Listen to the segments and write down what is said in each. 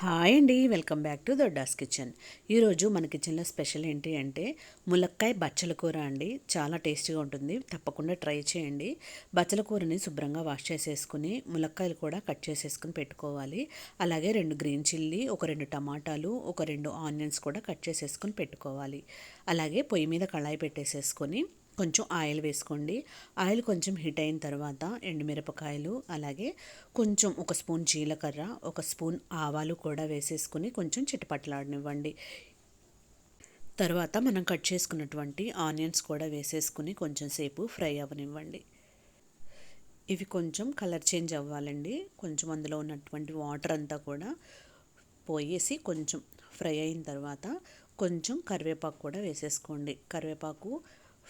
Hi అండి welcome back to Dodda's kitchen. ఈరోజు మన కిచెన్లో స్పెషల్ ఏంటి అంటే ములక్కాయ బచ్చల కూర అండి. చాలా టేస్టీగా ఉంటుంది తప్పకుండా ట్రై చేయండి. బచ్చల కూరని శుభ్రంగా వాష్ చేసేసుకుని ములక్కాయలు కూడా కట్ చేసేసుకుని పెట్టుకోవాలి. అలాగే రెండు గ్రీన్ చిల్లీ ఒక రెండు టమాటాలు ఒక రెండు ఆనియన్స్ కూడా కట్ చేసేసుకుని పెట్టుకోవాలి. అలాగే పొయ్యి మీద కళాయి పెట్టేసేసుకొని కొంచెం ఆయిల్ వేసుకోండి. ఆయిల్ కొంచెం హీట్ అయిన తర్వాత ఎండుమిరపకాయలు అలాగే కొంచెం ఒక స్పూన్ జీలకర్ర ఒక స్పూన్ ఆవాలు కూడా వేసేసుకుని కొంచెం చిటపట్లాడనివ్వండి. తర్వాత మనం కట్ చేసుకున్నటువంటి ఆనియన్స్ కూడా వేసేసుకుని కొంచెం సేపు ఫ్రై అవ్వనివ్వండి. ఇవి కొంచెం కలర్ చేంజ్ అవ్వాలండి. కొంచెం అందులో ఉన్నటువంటి వాటర్ అంతా కూడా పోయేసి కొంచెం ఫ్రై అయిన తర్వాత కొంచెం కరివేపాకు కూడా వేసేసుకోండి. కరివేపాకు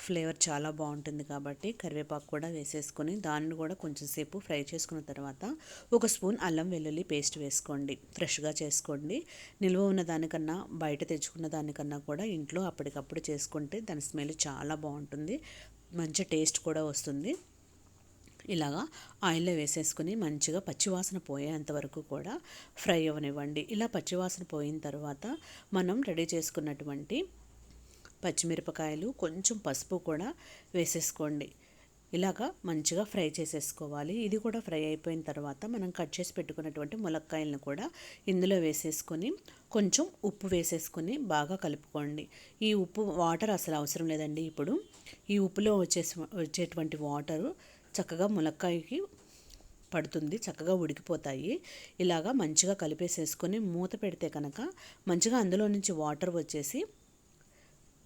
ఫ్లేవర్ చాలా బాగుంటుంది కాబట్టి కరివేపాకు కూడా వేసేసుకొని దానిని కూడా కొంచెం సేపు ఫ్రై చేసుకున్న తర్వాత ఒక స్పూన్ అల్లం వెల్లుల్లి పేస్ట్ వేసుకోండి. ఫ్రెష్గా చేసుకోండి. నిల్వ ఉన్న దానికన్నా బయట తెచ్చుకున్న దానికన్నా కూడా ఇంట్లో అప్పటికప్పుడు చేసుకుంటే దాని స్మెల్ చాలా బాగుంటుంది. మంచి టేస్ట్ కూడా వస్తుంది. ఇలాగా ఆయిల్లో వేసేసుకుని మంచిగా పచ్చివాసన పోయేంత వరకు కూడా ఫ్రై అవ్వనివ్వండి ఇలా పచ్చివాసన పోయిన తర్వాత మనం రెడీ చేసుకున్నటువంటి పచ్చిమిరపకాయలు కొంచెం పసుపు కూడా వేసేసుకోండి. ఇలాగా మంచిగా ఫ్రై చేసేసుకోవాలి. ఇది కూడా ఫ్రై అయిపోయిన తర్వాత మనం కట్ చేసి పెట్టుకున్నటువంటి ములక్కాయలను కూడా ఇందులో వేసేసుకొని కొంచెం ఉప్పు వేసేసుకొని బాగా కలుపుకోండి. ఈ ఉప్పు వాటర్ అసలు అవసరం లేదండి ఇప్పుడు. ఈ ఉప్పులో వచ్చేసి వచ్చేటువంటి వాటరు చక్కగా ములక్కాయకి పడుతుంది చక్కగా ఉడికిపోతాయి. ఇలాగా మంచిగా కలిపేసేసుకొని మూత పెడితే కనుక మంచిగా అందులో నుంచి వాటర్ వచ్చేసి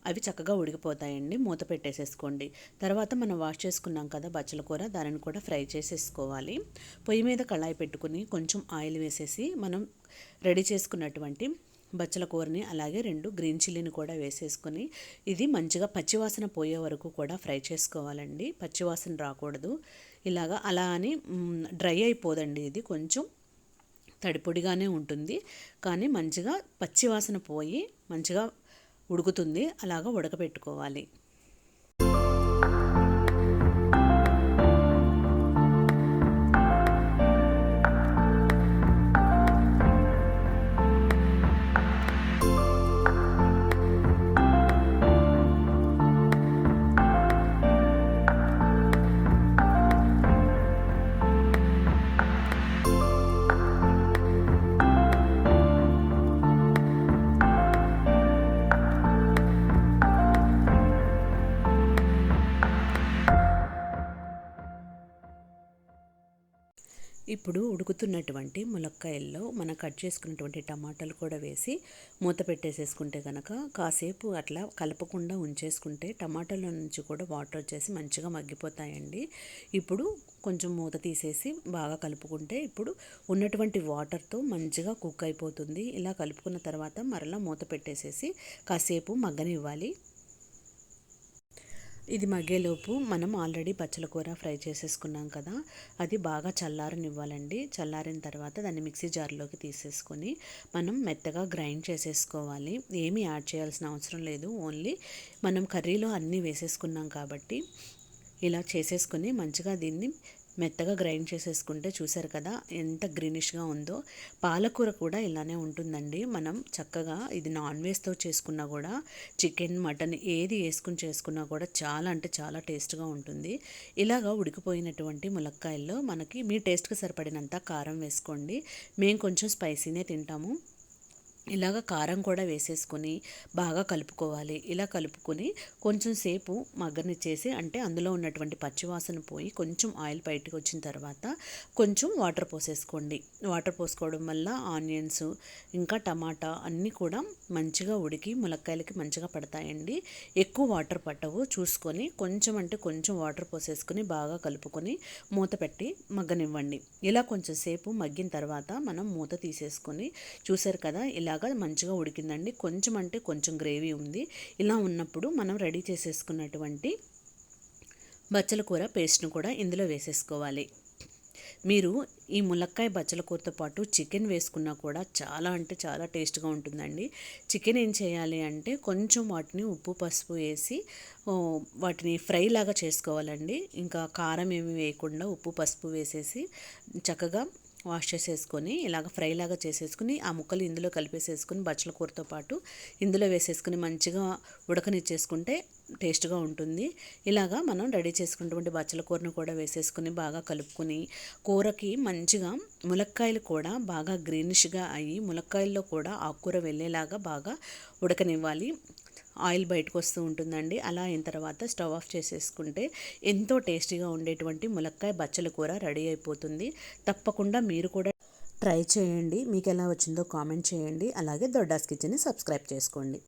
అవి చక్కగా ఉడికిపోతాయండి. మూత పెట్టేసేసుకోండి. తర్వాత మనం వాష్ చేసుకున్నాం కదా బచ్చల కూర దానిని కూడా ఫ్రై చేసేసుకోవాలి. పొయ్యి మీద కళాయి పెట్టుకుని కొంచెం ఆయిల్ వేసేసి మనం రెడీ చేసుకున్నటువంటి బచ్చల కూరని అలాగే రెండు గ్రీన్ చిల్లీని కూడా వేసేసుకొని ఇది మంచిగా పచ్చివాసన పోయే వరకు కూడా ఫ్రై చేసుకోవాలండి. పచ్చివాసన రాకూడదు. ఇలాగా అలా అని డ్రై అయిపోదండి ఇది. కొంచెం తడిపొడిగానే ఉంటుంది. కానీ మంచిగా పచ్చివాసన పోయి మంచిగా ఉడుకుతుంది అలాగా ఉడకబెట్టుకోవాలి. ఇప్పుడు ఉడుకుతున్నటువంటి ములక్కాయల్లో మనం కట్ చేసుకున్నటువంటి టమాటాలు కూడా వేసి మూత పెట్టేసేసుకుంటే కనుక కాసేపు అట్లా కలపకుండా ఉంచేసుకుంటే టమాటాల నుంచి కూడా వాటర్ వచ్చేసి మంచిగా మగ్గిపోతాయండి. ఇప్పుడు కొంచెం మూత తీసేసి బాగా కలుపుకుంటే ఇప్పుడు ఉన్నటువంటి వాటర్తో మంచిగా కుక్ అయిపోతుంది. ఇలా కలుపుకున్న తర్వాత మరలా మూత పెట్టేసేసి కాసేపు మగ్గనివ్వాలి. ఇది మగ్గేలోపు మనం ఆల్రెడీ పచ్చల కూర ఫ్రై చేసేసుకున్నాం కదా అది బాగా చల్లారనివ్వాలండి. చల్లారిన తర్వాత దాన్ని మిక్సీ జార్లోకి తీసేసుకొని మనం మెత్తగా గ్రైండ్ చేసేసుకోవాలి. ఏమీ యాడ్ చేయాల్సిన అవసరం లేదు. ఓన్లీ మనం కర్రీలో అన్నీ వేసేసుకున్నాం కాబట్టి ఇలా చేసేసుకొని మంచిగా దీన్ని మెత్తగా గ్రైండ్ చేసేసుకుంటే చూసారు కదా ఎంత గ్రీనిష్గా ఉందో. పాలకూర కూడా ఇలానే ఉంటుందండి. మనం చక్కగా ఇది నాన్ వెజ్తో చేసుకున్నా కూడా చికెన్ మటన్ ఏది వేసుకుని చేసుకున్నా కూడా చాలా అంటే చాలా టేస్ట్గా ఉంటుంది. ఇలాగా ఉడికిపోయినటువంటి ములక్కాయల్లో మనకి మీ టేస్ట్కి సరిపడినంత కారం వేసుకోండి. మేము కొంచెం స్పైసీనే తింటాము. ఇలాగ కారం కూడా వేసేసుకొని బాగా కలుపుకోవాలి. ఇలా కలుపుకొని కొంచెం సేపు మగ్గనిచ్చేసి అంటే అందులో ఉన్నటువంటి పచ్చివాసన పోయి కొంచెం ఆయిల్ బయటకు వచ్చిన తర్వాత కొంచెం వాటర్ పోసేసుకోండి. వాటర్ పోసుకోవడం వల్ల ఆనియన్స్ ఇంకా టమాటా అన్నీ కూడా మంచిగా ఉడికి ములక్కాయలకి మంచిగా పడతాయండి. ఎక్కువ వాటర్ పట్టవు. చూసుకొని కొంచెం అంటే కొంచెం వాటర్ పోసేసుకొని బాగా కలుపుకొని మూత పెట్టి మగ్గనివ్వండి. ఇలా కొంచెం సేపు మగ్గిన తర్వాత మనం మూత తీసేసుకొని చూసారు కదా ఇలా ఇలాగా మంచిగా ఉడికిందండి. కొంచెం అంటే కొంచెం గ్రేవీ ఉంది. ఇలా ఉన్నప్పుడు మనం రెడీ చేసేసుకున్నటువంటి బచ్చల కూర పేస్ట్ను కూడా ఇందులో వేసేసుకోవాలి. మీరు ఈ ములక్కాయ బచ్చల కూరతో పాటు చికెన్ వేసుకున్నా కూడా చాలా అంటే చాలా టేస్ట్గా ఉంటుందండి. చికెన్ ఏం చేయాలి అంటే కొంచెం వాటిని ఉప్పు పసుపు వేసి వాటిని ఫ్రై లాగా చేసుకోవాలండి. ఇంకా కారం ఏమి వేయకుండా ఉప్పు పసుపు వేసేసి చక్కగా వాష్ చేసేసుకొని ఇలాగ ఫ్రై లాగా చేసేసుకుని ఆ ముక్కలు ఇందులో కలిపేసేసుకుని బచ్చల కూరతో పాటు ఇందులో వేసేసుకుని మంచిగా ఉడకనిచ్చేసుకుంటే టేస్ట్గా ఉంటుంది. ఇలాగా మనం రెడీ చేసుకున్నటువంటి బచ్చల కూరను కూడా వేసేసుకుని బాగా కలుపుకొని కూరకి మంచిగా ములక్కాయలు కూడా బాగా గ్రీనిష్గా అయ్యి ములక్కాయల్లో కూడా ఆకుకూర వెళ్ళేలాగా బాగా ఉడకనివ్వాలి. ఆయిల్ బయటకు వస్తూ ఉంటుందండి. అలా అయిన తర్వాత స్టవ్ ఆఫ్ చేసేసుకుంటే ఎంతో టేస్టీగా ఉండేటువంటి ములక్కాయ బచ్చల కూర రెడీ అయిపోతుంది. తప్పకుండా మీరు కూడా ట్రై చేయండి. మీకు ఎలా వచ్చిందో కామెంట్ చేయండి. అలాగే దొడ్డాస్ కిచెన్ని సబ్స్క్రైబ్ చేసుకోండి.